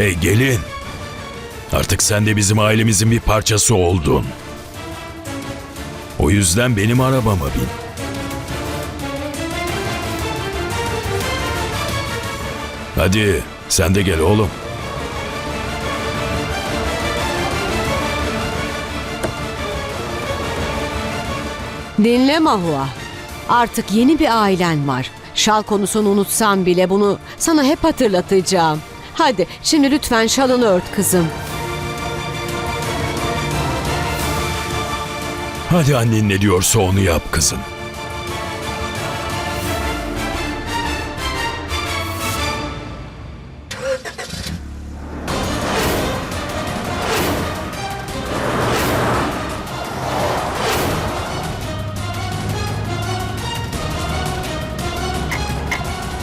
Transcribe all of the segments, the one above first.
Hey gelin. Artık sen de bizim ailemizin bir parçası oldun. O yüzden benim arabama bin. Hadi sen de gel oğlum. Dinle Mahua. Artık yeni bir ailen var. Şal konusunu unutsan bile bunu sana hep hatırlatacağım. Hadi şimdi lütfen şalını ört kızım. Hadi annen ne diyorsa onu yap kızım.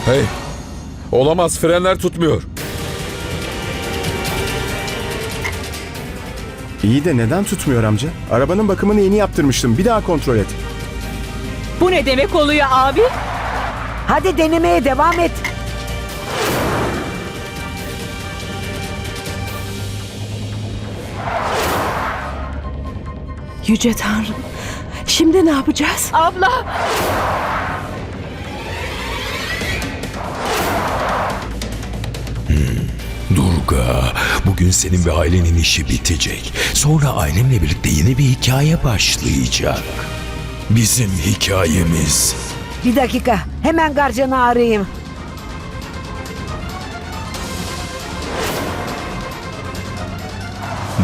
Hey. Olamaz frenler tutmuyor. İyi de neden tutmuyor amca? Arabanın bakımını yeni yaptırmıştım. Bir daha kontrol et. Bu ne demek oluyor abi? Hadi denemeye devam et. Yüce Tanrım. Şimdi ne yapacağız? Abla. Bugün senin ve ailenin işi bitecek. Sonra ailemle birlikte yeni bir hikaye başlayacak. Bizim hikayemiz. Bir dakika. Hemen garcanı arayayım.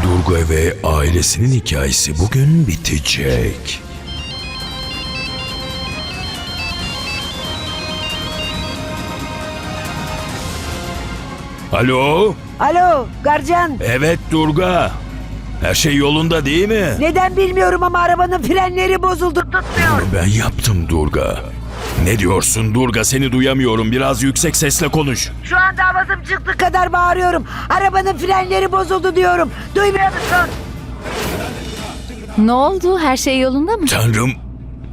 Durga ve ailesinin hikayesi bugün bitecek. Alo? Alo garcan. Evet Durga. Her şey yolunda değil mi? Neden bilmiyorum ama arabanın frenleri bozuldu tutmuyor. Ben yaptım Durga. Ne diyorsun Durga seni duyamıyorum. Biraz yüksek sesle konuş. Şu anda avazım çıktı kadar bağırıyorum. Arabanın frenleri bozuldu diyorum. Duymuyor musun? Ne oldu? Her şey yolunda mı? Tanrım.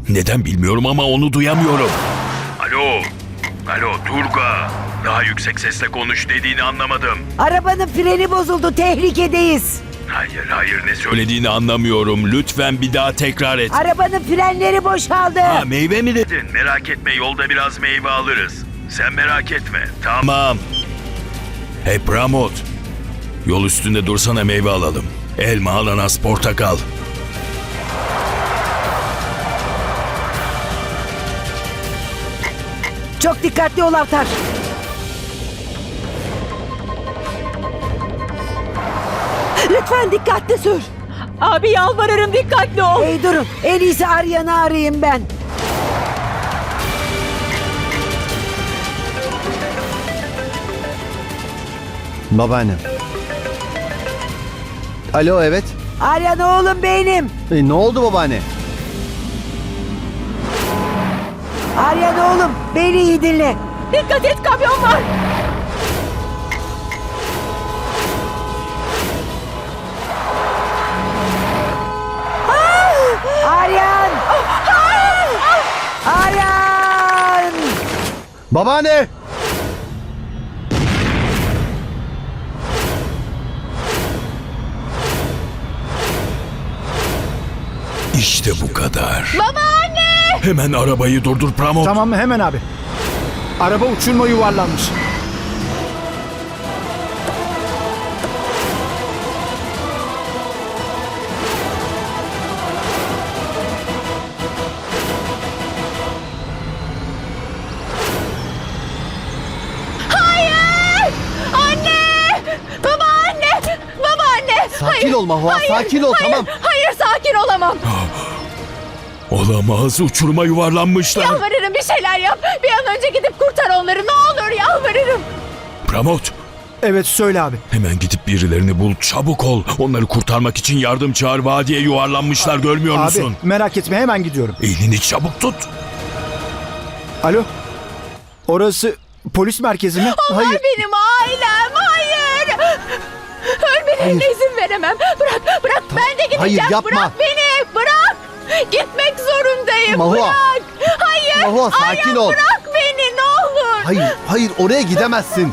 Neden bilmiyorum ama onu duyamıyorum. Alo. Alo Durga. Daha yüksek sesle konuş dediğini anlamadım. Arabanın freni bozuldu. Tehlikedeyiz. Hayır hayır ne söylediğini anlamıyorum. Lütfen bir daha tekrar et. Arabanın frenleri boşaldı. Ha meyve mi dedin? Merak etme yolda biraz meyve alırız. Sen merak etme. Tamam. Hey Pramod. Yol üstünde dursana meyve alalım. Elma, ananas, portakal. Çok dikkatli ol Avtar. Lütfen dikkatli sür. Abi yalvarırım dikkatli ol. Hey durun. En iyisi Aryan'ı arayayım ben. Babaannem. Alo evet. Aryan oğlum benim. E, ne oldu babaanne? Aryan oğlum beni iyi dinle. Dikkat et kamyon var. Aryan! Aryan! Babaanne! İşte bu kadar. Babaanne! Hemen arabayı durdur Pramod. Tamam hemen abi. Araba uçurma yuvarlanmış. Sakin ol Mahva, sakin ol tamam. Hayır sakin olamam. Olamaz uçuruma yuvarlanmışlar. Yalvarırım bir şeyler yap. Bir an önce gidip kurtar onları. Ne olur yalvarırım. Pramod Evet söyle abi. hemen gidip birilerini bul çabuk ol. Onları kurtarmak için yardım çağır vadiye yuvarlanmışlar görmüyor Abi musun? merak etme hemen gidiyorum. Elini çabuk tut. Alo. Orası polis merkezi mi? Onlar Hayır. benim ailem. Hayır. Ölmelerine izin veremem. Bırak, bırak ben de gideceğim. Hayır, yapma. Bırak beni, bırak. Gitmek zorundayım. Mahua. Bırak. Hayır. Mahua, sakin Ayhan, ol. Bırak beni ne olur. Hayır, hayır oraya gidemezsin.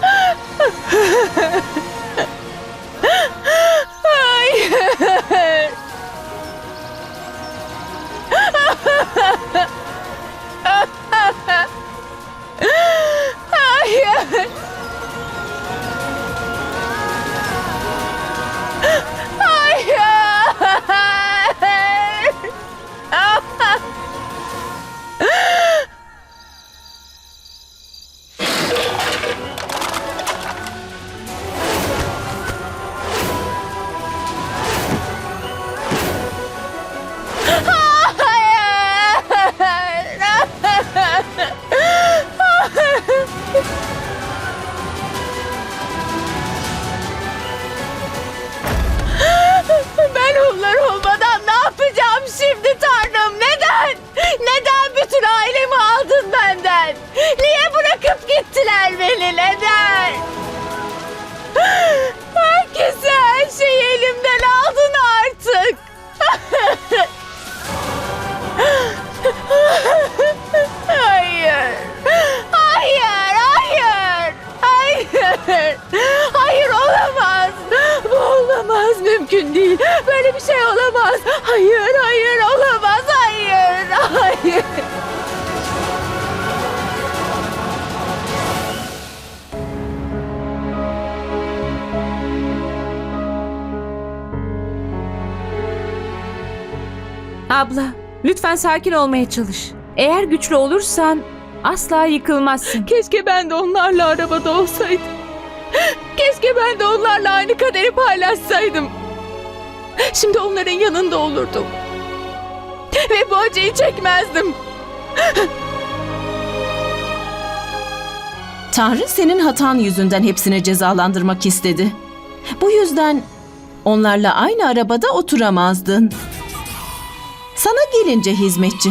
Gittiler beni? Neden? Herkese her şeyi elimden aldın artık. Hayır. Hayır, hayır. Hayır. Hayır olamaz. Bu olamaz. Mümkün değil. Böyle bir şey olamaz. Hayır, hayır Abla, lütfen sakin olmaya çalış. Eğer güçlü olursan asla yıkılmazsın. Keşke ben de onlarla arabada olsaydım. Keşke ben de onlarla aynı kaderi paylaşsaydım. Şimdi onların yanında olurdum. Ve bu acıyı çekmezdim. Tanrı senin hatan yüzünden hepsini cezalandırmak istedi. Bu yüzden onlarla aynı arabada oturamazdın. Sana gelince hizmetçi.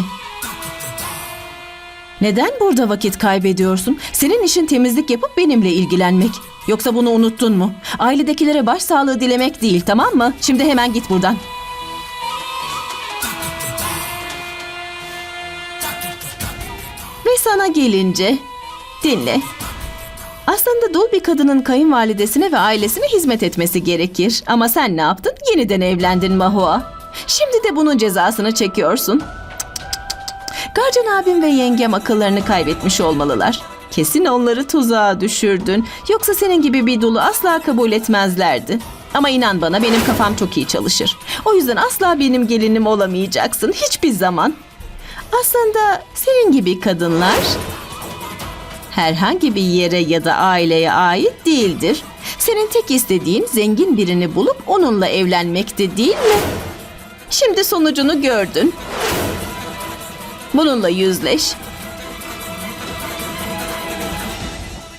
Neden burada vakit kaybediyorsun? Senin işin temizlik yapıp benimle ilgilenmek. Yoksa bunu unuttun mu? Ailedekilere başsağlığı dilemek değil, tamam mı? Şimdi hemen git buradan. Ve sana gelince dinle. Aslında dul bir kadının kayınvalidesine ve ailesine hizmet etmesi gerekir. Ama sen ne yaptın? Yeniden evlendin Mahua. Şimdi de bunun cezasını çekiyorsun. Garcan abim ve yengem akıllarını kaybetmiş olmalılar. Kesin onları tuzağa düşürdün. Yoksa senin gibi bir dulu asla kabul etmezlerdi. Ama inan bana benim kafam çok iyi çalışır. O yüzden asla benim gelinim olamayacaksın hiçbir zaman. Aslında senin gibi kadınlar herhangi bir yere ya da aileye ait değildir. Senin tek istediğin zengin birini bulup onunla evlenmekti değil mi? Şimdi sonucunu gördün. Bununla yüzleş.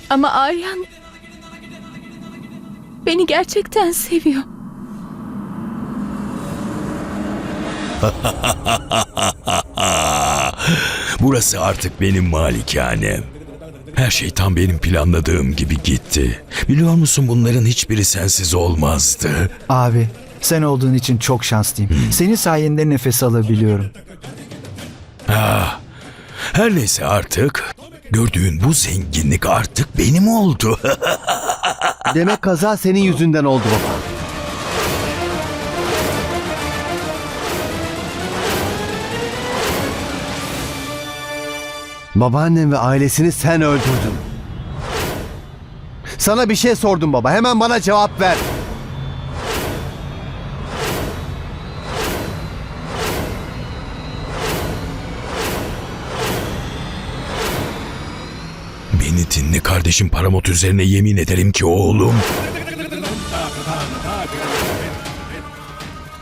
Ama Aryan beni gerçekten seviyor. Burası artık benim malikanem. Her şey tam benim planladığım gibi gitti. Biliyor musun bunların hiçbiri sensiz olmazdı. Abi sen olduğun için çok şanslıyım. Senin sayende nefes alabiliyorum. Ah, her neyse artık gördüğün bu zenginlik artık benim oldu. Demek kaza senin yüzünden oldu baba. Babaannem ve ailesini sen öldürdün. Sana bir şey sordum baba. Hemen bana cevap ver. Beni dinle kardeşim Paramot üzerine yemin ederim ki oğlum.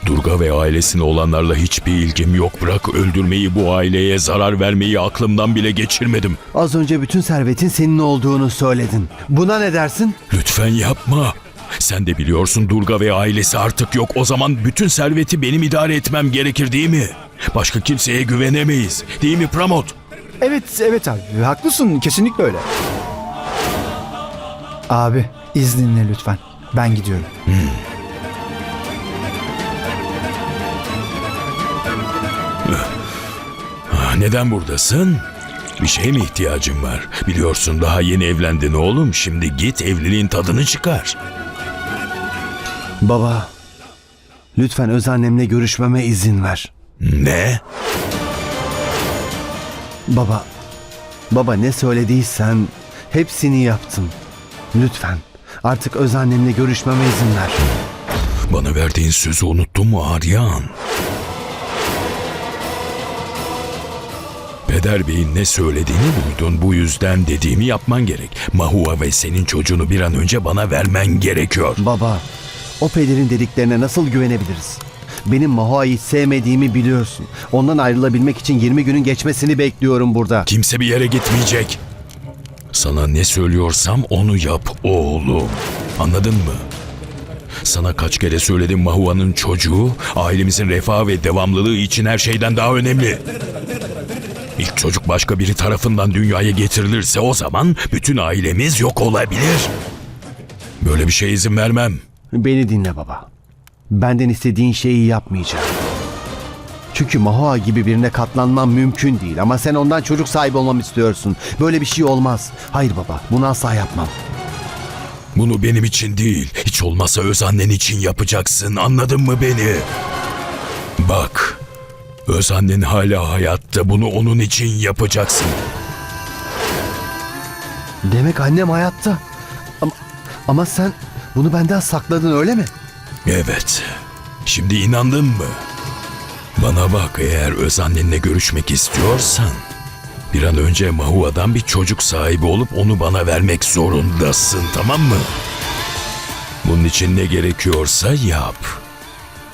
Durga ve ailesine olanlarla hiçbir ilgim yok. Bırak öldürmeyi bu aileye zarar vermeyi aklımdan bile geçirmedim. Az önce bütün servetin senin olduğunu söyledin. Buna ne dersin? Lütfen yapma. Sen de biliyorsun Durga ve ailesi artık yok. O zaman bütün serveti benim idare etmem gerekir değil mi? Başka kimseye güvenemeyiz. Değil mi Pramod? Evet, evet abi. Haklısın. Kesinlikle öyle. Abi, izninle lütfen. Ben gidiyorum. Ah, Neden buradasın? Bir şeye mi ihtiyacın var? Biliyorsun daha yeni evlendin oğlum. Şimdi git evliliğin tadını çıkar. Baba, lütfen öz annemle görüşmeme izin ver. Ne? Baba, baba ne söylediysen hepsini yaptım. Lütfen artık öz annemle görüşmeme izin ver. Bana verdiğin sözü unuttun mu Aryan? Peder Bey'in ne söylediğini duydun. Bu yüzden dediğimi yapman gerek. Mahua ve senin çocuğunu bir an önce bana vermen gerekiyor. Baba, o pederin dediklerine nasıl güvenebiliriz? Benim Mahua'yı hiç sevmediğimi biliyorsun. Ondan ayrılabilmek için 20 günün geçmesini bekliyorum burada. Kimse bir yere gitmeyecek. Sana ne söylüyorsam onu yap oğlum. Anladın mı? Sana kaç kere söyledim Mahua'nın çocuğu ailemizin refahı ve devamlılığı için her şeyden daha önemli. İlk çocuk başka biri tarafından dünyaya getirilirse o zaman bütün ailemiz yok olabilir. Böyle bir şeye izin vermem. Beni dinle baba. Benden istediğin şeyi yapmayacağım. Çünkü Mahua gibi birine katlanmam mümkün değil ama sen ondan çocuk sahibi olmamı istiyorsun. Böyle bir şey olmaz. Hayır baba, bunu asla yapmam. Bunu benim için değil, hiç olmazsa öz annen için yapacaksın. Anladın mı beni? Bak, öz annen hala hayatta. Bunu onun için yapacaksın. Demek annem hayatta. Ama, ama sen bunu benden sakladın öyle mi? Evet. Şimdi inandın mı? Bana bak eğer öz annenle görüşmek istiyorsan bir an önce Mahua'dan bir çocuk sahibi olup onu bana vermek zorundasın tamam mı? Bunun için ne gerekiyorsa yap.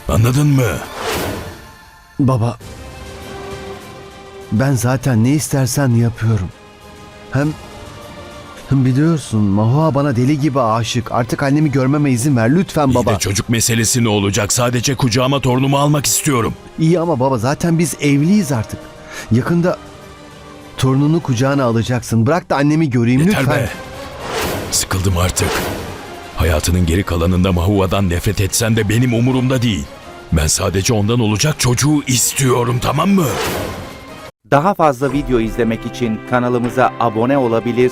Anladın mı? Baba, ben zaten ne istersen yapıyorum. Hem biliyorsun Mahua bana deli gibi aşık. Artık annemi görmeme izin ver lütfen İyi baba. de çocuk meselesi ne olacak? Sadece kucağıma torunumu almak istiyorum. İyi ama baba zaten biz evliyiz artık. Yakında torununu kucağına alacaksın. Bırak da annemi göreyim Yeter lütfen. be. Sıkıldım artık. Hayatının geri kalanında Mahua'dan nefret etsen de benim umurumda değil. Ben sadece ondan olacak çocuğu istiyorum tamam mı? Daha fazla video izlemek için kanalımıza abone olabilir,